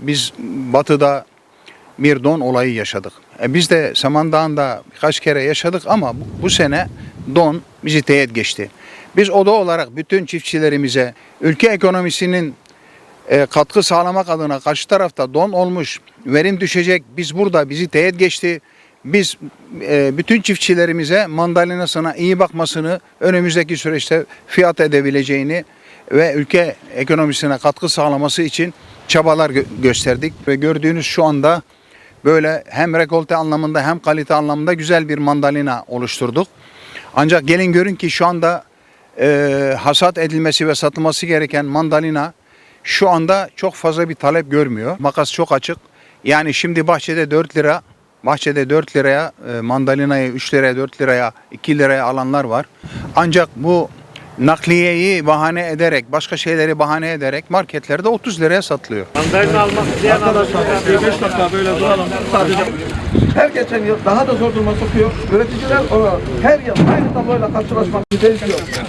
biz batıda bir don olayı yaşadık. E, biz de Samandağ'ında birkaç kere yaşadık ama bu, sene don bizi teğet geçti. Biz oda olarak bütün çiftçilerimize ülke ekonomisinin e, katkı sağlamak adına karşı tarafta don olmuş, verim düşecek. Biz burada bizi teğet geçti. Biz e, bütün çiftçilerimize mandalinasına iyi bakmasını, önümüzdeki süreçte fiyat edebileceğini ve ülke ekonomisine katkı sağlaması için çabalar gö- gösterdik. Ve gördüğünüz şu anda böyle hem rekolte anlamında hem kalite anlamında güzel bir mandalina oluşturduk. Ancak gelin görün ki şu anda e, hasat edilmesi ve satılması gereken mandalina şu anda çok fazla bir talep görmüyor. Makas çok açık. Yani şimdi bahçede 4 lira, bahçede 4 liraya e, mandalinayı 3 liraya, 4 liraya, 2 liraya alanlar var. Ancak bu nakliyeyi bahane ederek, başka şeyleri bahane ederek marketlerde 30 liraya satılıyor. Mandalina almak isteyen Arkadaşlar bir 5 dakika böyle duralım. Sadece her geçen yıl daha da zor duruma sokuyor. Üreticiler ona her yıl aynı tabloyla karşılaşmak istiyor.